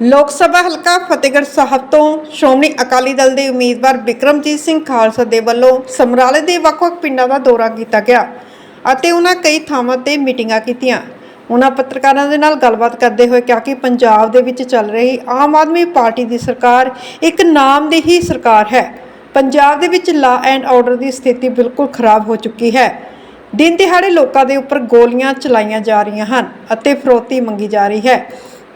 ਲੋਕ ਸਭਾ ਹਲਕਾ ਫਤਿਹਗੜ੍ਹ ਸਾਹਿਬ ਤੋਂ ਸ਼੍ਰੋਮਣੀ ਅਕਾਲੀ ਦਲ ਦੇ ਉਮੀਦਵਾਰ ਬਿਕਰਮਜੀਤ ਸਿੰਘ ਖਾਲਸਾ ਦੇ ਵੱਲੋਂ ਸਮਰਾਲੇ ਦੇ ਵੱਖ-ਵੱਖ ਪਿੰਡਾਂ ਦਾ ਦੌਰਾ ਕੀਤਾ ਗਿਆ ਅਤੇ ਉਹਨਾਂ ਕਈ ਥਾਵਾਂ ਤੇ ਮੀਟਿੰਗਾਂ ਕੀਤੀਆਂ। ਉਹਨਾਂ ਪੱਤਰਕਾਰਾਂ ਦੇ ਨਾਲ ਗੱਲਬਾਤ ਕਰਦੇ ਹੋਏ ਕਿਹਾ ਕਿ ਪੰਜਾਬ ਦੇ ਵਿੱਚ ਚੱਲ ਰਹੀ ਆਮ ਆਦਮੀ ਪਾਰਟੀ ਦੀ ਸਰਕਾਰ ਇੱਕ ਨਾਮ ਦੀ ਹੀ ਸਰਕਾਰ ਹੈ। ਪੰਜਾਬ ਦੇ ਵਿੱਚ ਲਾ ਐਂਡ ਆਰਡਰ ਦੀ ਸਥਿਤੀ ਬਿਲਕੁਲ ਖਰਾਬ ਹੋ ਚੁੱਕੀ ਹੈ। ਦਿਨ ਦਿਹਾੜੇ ਲੋਕਾਂ ਦੇ ਉੱਪਰ ਗੋਲੀਆਂ ਚਲਾਈਆਂ ਜਾ ਰਹੀਆਂ ਹਨ ਅਤੇ ਫਰੋਤੀ ਮੰਗੀ ਜਾ ਰਹੀ ਹੈ।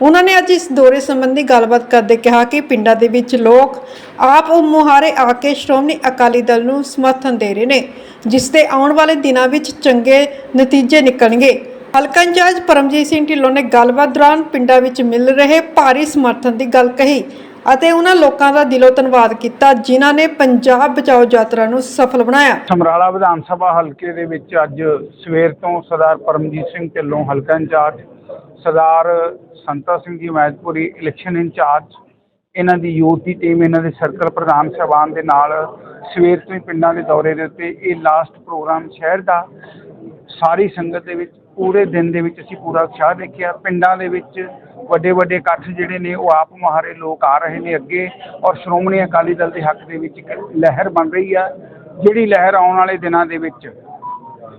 ਉਹਨਾਂ ਨੇ ਅੱਜ ਇਸ ਦੌਰੇ ਸੰਬੰਧੀ ਗੱਲਬਾਤ ਕਰਦੇ ਕਿਹਾ ਕਿ ਪਿੰਡਾਂ ਦੇ ਵਿੱਚ ਲੋਕ ਆਪ ਮੁਹਾਰੇ ਆ ਕੇ ਸ਼੍ਰੋਮਣੀ ਅਕਾਲੀ ਦਲ ਨੂੰ ਸਮਰਥਨ ਦੇ ਰਹੇ ਨੇ, ਜਿਸ ਦੇ ਆਉਣ ਵਾਲੇ ਦਿਨਾਂ ਵਿੱਚ ਚੰਗੇ ਨਤੀਜੇ ਨਿਕਲਣਗੇ। ਹਲਕਾ ਇੰਚਾਰਜ ਪਰਮਜੀਤ ਸਿੰਘ ਢਿੱਲੋਂ ਨੇ ਗੱਲਬਾਤ ਦੌਰਾਨ ਪਿੰਡਾਂ ਵਿੱਚ ਮਿਲ ਰਹੇ ਭਾਰੀ ਸਮਰਥਨ ਦੀ ਗੱਲ ਕਹੀ ਅਤੇ ਉਹਨਾਂ ਲੋਕਾਂ ਦਾ ਦਿਲੋਂ ਧੰਨਵਾਦ ਕੀਤਾ, ਜਿਨ੍ਹਾਂ ਨੇ ਪੰਜਾਬ ਬਚਾਓ ਯਾਤਰਾ ਨੂੰ ਸਫਲ ਬਣਾਇਆ। ਸਮਰਾਲਾ ਵਿਧਾਨ ਸਭਾ ਹਲਕੇ ਦੇ ਵਿੱਚ ਅੱਜ ਸਵੇਰ ਤੋਂ ਸਰਦਾਰ ਪਰਮਜੀਤ ਸਿੰਘ ਢਿੱਲੋਂ ਹਲਕਾ ਇੰਚਾਰਜ ਸਰਦਾਰ ਸੰਤਾ ਸਿੰਘ ਜੀ ਮੈਦਪੁਰੀ ਇਲੈਕਸ਼ਨ ਇੰਚਾਰਜ, ਇਹਨਾਂ ਦੀ ਯੂਥ ਦੀ ਟੀਮ ਇਹਨਾਂ ਦੇ ਸਰਕਲ ਪ੍ਰਧਾਨ ਸਾਹਿਬਾਨ ਦੇ ਨਾਲ ਸਵੇਰ ਤੋਂ ਹੀ ਪਿੰਡਾਂ ਦੇ ਦੌਰੇ ਦੇ ਉੱਤੇ ਇਹ ਲਾਸਟ ਪ੍ਰੋਗਰਾਮ ਸ਼ਹਿਰ ਦਾ, ਸਾਰੀ ਸੰਗਤ ਦੇ ਵਿੱਚ, ਪੂਰੇ ਦਿਨ ਦੇ ਵਿੱਚ ਅਸੀਂ ਪੂਰਾ ਉਤਸ਼ਾਹ ਦੇਖਿਆ। ਪਿੰਡਾਂ ਦੇ ਵਿੱਚ ਵੱਡੇ ਵੱਡੇ ਇਕੱਠ ਜਿਹੜੇ ਨੇ, ਉਹ ਆਪ ਮੁਹਾਰੇ ਲੋਕ ਆ ਰਹੇ ਨੇ ਅੱਗੇ ਔਰ ਸ਼੍ਰੋਮਣੀ ਅਕਾਲੀ ਦਲ ਦੇ ਹੱਕ ਦੇ ਵਿੱਚ ਇੱਕ ਲਹਿਰ ਬਣ ਰਹੀ ਆ, ਜਿਹੜੀ ਲਹਿਰ ਆਉਣ ਵਾਲੇ ਦਿਨਾਂ ਦੇ ਵਿੱਚ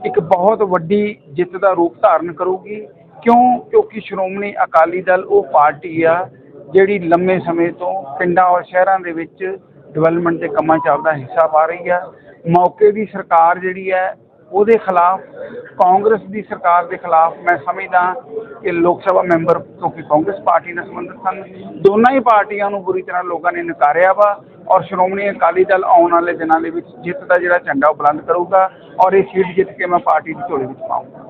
ਇੱਕ ਬਹੁਤ ਵੱਡੀ ਜਿੱਤ ਦਾ ਰੂਪ ਧਾਰਨ ਕਰੂਗੀ। ਕਿਉਂ? ਕਿਉਂਕਿ ਸ਼੍ਰੋਮਣੀ ਅਕਾਲੀ ਦਲ ਉਹ ਪਾਰਟੀ ਆ ਜਿਹੜੀ ਲੰਮੇ ਸਮੇਂ ਤੋਂ ਪਿੰਡਾਂ ਔਰ ਸ਼ਹਿਰਾਂ ਦੇ ਵਿੱਚ ਡਿਵੈਲਪਮੈਂਟ ਦੇ ਕੰਮਾਂ 'ਚ ਆਪਦਾ ਹਿੱਸਾ ਪਾ ਰਹੀ ਆ। ਮੌਕੇ ਦੀ ਸਰਕਾਰ ਜਿਹੜੀ ਹੈ, ਉਹਦੇ ਖਿਲਾਫ, ਕਾਂਗਰਸ ਦੀ ਸਰਕਾਰ ਦੇ ਖਿਲਾਫ ਮੈਂ ਸਮਝਦਾ ਕਿ ਲੋਕ ਸਭਾ ਮੈਂਬਰ, ਕਿਉਂਕਿ ਕਾਂਗਰਸ ਪਾਰਟੀ ਨਾਲ ਸੰਬੰਧਿਤ ਸਨ, ਦੋਨਾਂ ਹੀ ਪਾਰਟੀਆਂ ਨੂੰ ਬੁਰੀ ਤਰ੍ਹਾਂ ਲੋਕਾਂ ਨੇ ਨਕਾਰਿਆ ਵਾ ਔਰ ਸ਼੍ਰੋਮਣੀ ਅਕਾਲੀ ਦਲ ਆਉਣ ਵਾਲੇ ਦਿਨਾਂ ਦੇ ਵਿੱਚ ਜਿੱਤ ਦਾ ਜਿਹੜਾ ਝੰਡਾ ਉਹ ਬੁਲੰਦ ਕਰੂਗਾ ਔਰ ਇਹ ਸੀਟ ਜਿੱਤ ਕੇ ਮੈਂ ਪਾਰਟੀ ਦੀ ਝੋਲੀ ਵਿੱਚ ਪਾਉਂਗਾ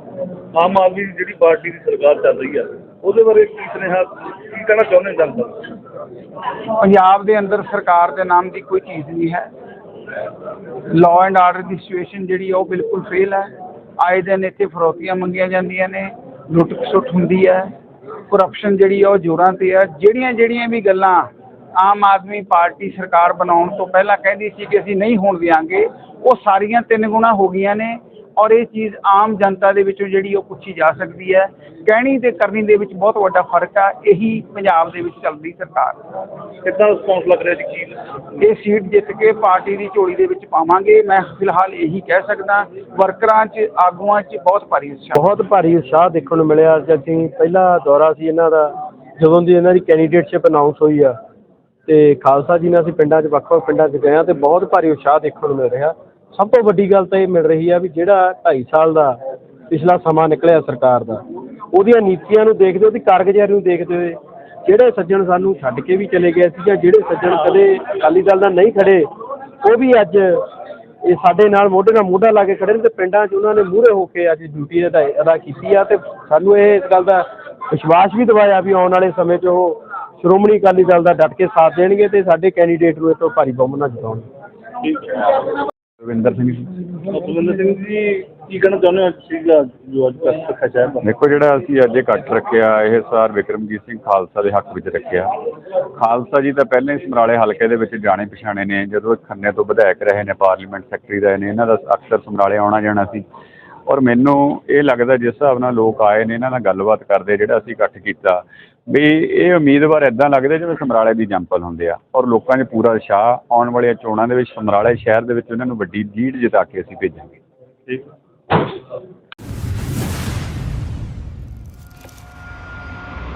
ਆਮ ਆਦਮੀ ਦੀ ਜਿਹੜੀ ਪਾਰਟੀ ਦੀ ਸਰਕਾਰ ਚੱਲ ਰਹੀ ਆ, ਉਹਦੇ ਬਾਰੇ ਕੀ ਸੁਨੇਹਾ, ਕੀ ਕਹਿਣਾ ਚਾਹੁੰਦੇ ਜਨਤਾ? ਪੰਜਾਬ ਦੇ ਅੰਦਰ ਸਰਕਾਰ ਦੇ ਨਾਮ ਦੀ ਕੋਈ ਚੀਜ਼ ਨਹੀਂ ਹੈ। ਲਾਅ ਐਂਡ ਆਰਡਰ ਦੀ ਸਿਚੁਏਸ਼ਨ ਜਿਹੜੀ ਉਹ ਬਿਲਕੁਲ ਫੇਲ ਹੈ। ਆਏ ਦਿਨ ਇੱਥੇ ਫਰੋਤੀਆਂ ਮੰਗੀਆਂ ਜਾਂਦੀਆਂ ਨੇ ਲੁੱਟ ਖਸੁੱਟ ਹੁੰਦੀ ਹੈ। ਕਰਪਸ਼ਨ ਜਿਹੜੀ ਆ, ਉਹ ਜ਼ੋਰਾਂ ਤੇ ਆ। ਜਿਹੜੀਆਂ ਜਿਹੜੀਆਂ ਵੀ ਗੱਲਾਂ ਆਮ ਆਦਮੀ ਪਾਰਟੀ ਸਰਕਾਰ ਬਣਾਉਣ ਤੋਂ ਪਹਿਲਾਂ ਕਹਿੰਦੀ ਸੀ ਕਿ ਅਸੀਂ ਨਹੀਂ ਹੋਣ ਦਿਆਂਗੇ, ਉਹ ਸਾਰੀਆਂ ਤਿੰਨ ਗੁਣਾ ਹੋ ਗਈਆਂ ਨੇ। ਔਰ ਇਹ ਚੀਜ਼ ਆਮ ਜਨਤਾ ਦੇ ਵਿੱਚੋਂ ਜਿਹੜੀ ਉਹ ਪੁੱਛੀ ਜਾ ਸਕਦੀ ਹੈ। ਕਹਿਣੀ ਤੇ ਕਰਨੀ ਦੇ ਵਿੱਚ ਬਹੁਤ ਵੱਡਾ ਫ਼ਰਕ ਆ। ਇਹੀ ਪੰਜਾਬ ਦੇ ਵਿੱਚ ਚੱਲਦੀ ਸਰਕਾਰ। ਕਿੱਦਾਂ ਰਿਸਪੌਂਸ ਲੱਗ ਰਿਹਾ ਜੀ ਕੀ? ਇਹ ਸੀਟ ਜਿੱਤ ਕੇ ਪਾਰਟੀ ਦੀ ਝੋਲੀ ਦੇ ਵਿੱਚ ਪਾਵਾਂਗੇ। ਮੈਂ ਫਿਲਹਾਲ ਇਹੀ ਕਹਿ ਸਕਦਾ ਵਰਕਰਾਂ 'ਚ ਆਗੂਆਂ 'ਚ ਬਹੁਤ ਭਾਰੀ ਉਤਸ਼ਾਹ। ਬਹੁਤ ਭਾਰੀ ਉਤਸ਼ਾਹ ਦੇਖਣ ਨੂੰ ਮਿਲਿਆ। ਅੱਜ ਅਸੀਂ ਪਹਿਲਾ ਦੌਰਾ ਸੀ ਇਹਨਾਂ ਦਾ ਜਦੋਂ ਦੀ ਇਹਨਾਂ ਦੀ ਕੈਂਡੀਡੇਟਸ਼ਿਪ ਅਨਾਉਂਸ ਹੋਈ ਆ। ਤੇ ਖਾਲਸਾ ਜੀ ਨਾਲ ਅਸੀਂ ਪਿੰਡਾਂ 'ਚ ਵੱਖ-ਵੱਖ ਪਿੰਡਾਂ 'ਚ ਗਏ ਆ ਤੇ ਬਹੁਤ ਭਾਰੀ ਉਤਸ਼ਾਹ ਦੇਖਣ ਨੂੰ ਮਿਲ ਰਿਹਾ। ਸਭ ਤੋਂ ਵੱਡੀ ਗੱਲ ਤਾਂ ਇਹ ਮਿਲ ਰਹੀ ਆ ਵੀ ਜਿਹੜਾ 2.5 ਸਾਲ ਦਾ ਪਿਛਲਾ ਸਮਾਂ ਨਿਕਲਿਆ ਸਰਕਾਰ ਦਾ, ਉਹਦੀਆਂ ਨੀਤੀਆਂ ਨੂੰ ਦੇਖਦੇ, ਉਹਦੀ ਕਾਰਗੁਜ਼ਾਰੀ ਨੂੰ ਦੇਖਦੇ ਹੋਏ ਜਿਹੜੇ ਸੱਜਣ ਸਾਨੂੰ ਛੱਡ ਕੇ ਵੀ ਚਲੇ ਗਏ ਸੀ ਜਾਂ ਜਿਹੜੇ ਸੱਜਣ ਕਦੇ ਅਕਾਲੀ ਦਲ ਨਾਲ ਨਹੀਂ ਖੜੇ, ਉਹ ਵੀ ਅੱਜ ਇਹ ਸਾਡੇ ਨਾਲ ਮੋਢੇ ਨਾਲ ਮੋਢਾ ਲਾ ਕੇ ਖੜੇ ਨੇ ਤੇ ਪਿੰਡਾਂ 'ਚ ਉਹਨਾਂ ਨੇ ਮੂਹਰੇ ਹੋ ਕੇ ਅੱਜ ਡਿਊਟੀ ਅਦਾ ਅਦਾ ਕੀਤੀ ਆ ਤੇ ਸਾਨੂੰ ਇਹ ਇਸ ਗੱਲ ਦਾ ਵਿਸ਼ਵਾਸ ਵੀ ਦਿਵਾਇਆ ਵੀ ਆਉਣ ਵਾਲੇ ਸਮੇਂ 'ਚ ਉਹ ਸ਼੍ਰੋਮਣੀ ਅਕਾਲੀ ਦਲ ਦਾ ਡਟ ਕੇ ਸਾਥ ਦੇਣਗੇ ਤੇ ਸਾਡੇ ਕੈਂਡੀਡੇਟ ਨੂੰ ਇਹ ਤੋਂ ਭਾਰੀ ਬਹੁਮਤ ਨਾਲ ਜਿਤਾਉਣਗੇ ਰਵਿੰਦਰ ਸਿੰਘ ਜੀ। ਸੁਖਵਿੰਦਰ ਸਿੰਘ ਜੀ ਕੀ ਕਹਿਣਾ ਚਾਹੁੰਦੇ ਹੋ ਸੀਗਾ ਜੋ ਅੱਜ ਕੱਲ੍ਹ ਰੱਖਿਆ ਸ਼ਹਿਰ ਦਾ ਦੇਖੋ ਜਿਹੜਾ ਅਸੀਂ ਅੱਜ ਇਹ ਇਕੱਠ ਰੱਖਿਆ ਇਹ ਸਾਰ ਵਿਕਰਮਜੀਤ ਸਿੰਘ ਖਾਲਸਾ ਦੇ ਹੱਕ ਵਿੱਚ ਰੱਖਿਆ। ਖਾਲਸਾ ਜੀ ਤਾਂ ਪਹਿਲਾਂ ਹੀ ਸਮਰਾਲੇ ਹਲਕੇ ਦੇ ਵਿੱਚ ਜਾਣੇ ਪਛਾਣੇ ਨੇ। ਜਦੋਂ ਖੰਨੇ ਤੋਂ ਵਿਧਾਇਕ ਰਹੇ ਨੇ ਪਾਰਲੀਮੈਂਟ ਸੈਕਟਰੀ ਰਹੇ ਨੇ ਇਹਨਾਂ ਦਾ ਅਕਸਰ ਸਮਰਾਲੇ ਆਉਣਾ ਜਾਣਾ ਸੀ। ਔਰ ਮੈਨੂੰ ਇਹ ਲੱਗਦਾ ਜਿਸ ਹਿਸਾਬ ਨਾਲ ਲੋਕ ਆਏ ਨੇ, ਇਹਨਾਂ ਨਾਲ ਗੱਲਬਾਤ ਕਰਦੇ, ਜਿਹੜਾ ਅਸੀਂ ਇਕੱਠ ਕੀਤਾ, ਵੀ ਇਹ ਉਮੀਦਵਾਰ ਇਦਾਂ ਲੱਗਦੇ ਜਿਵੇਂ ਸਮਰਾਲੇ ਦੀ ਜੰਪਲ ਹੁੰਦੇ ਆ। ਔਰ ਲੋਕਾਂ 'ਚ ਪੂਰਾ ਉਤਸ਼ਾਹ, ਆਉਣ ਵਾਲੀਆਂ ਚੋਣਾਂ ਦੇ ਵਿੱਚ ਸਮਰਾਲੇ ਸ਼ਹਿਰ ਦੇ ਵਿੱਚ ਉਹਨਾਂ ਨੂੰ ਵੱਡੀ ਲੀਡ ਜਿਤਾ ਕੇ ਅਸੀਂ ਭੇਜਾਂਗੇ। ਠੀਕ।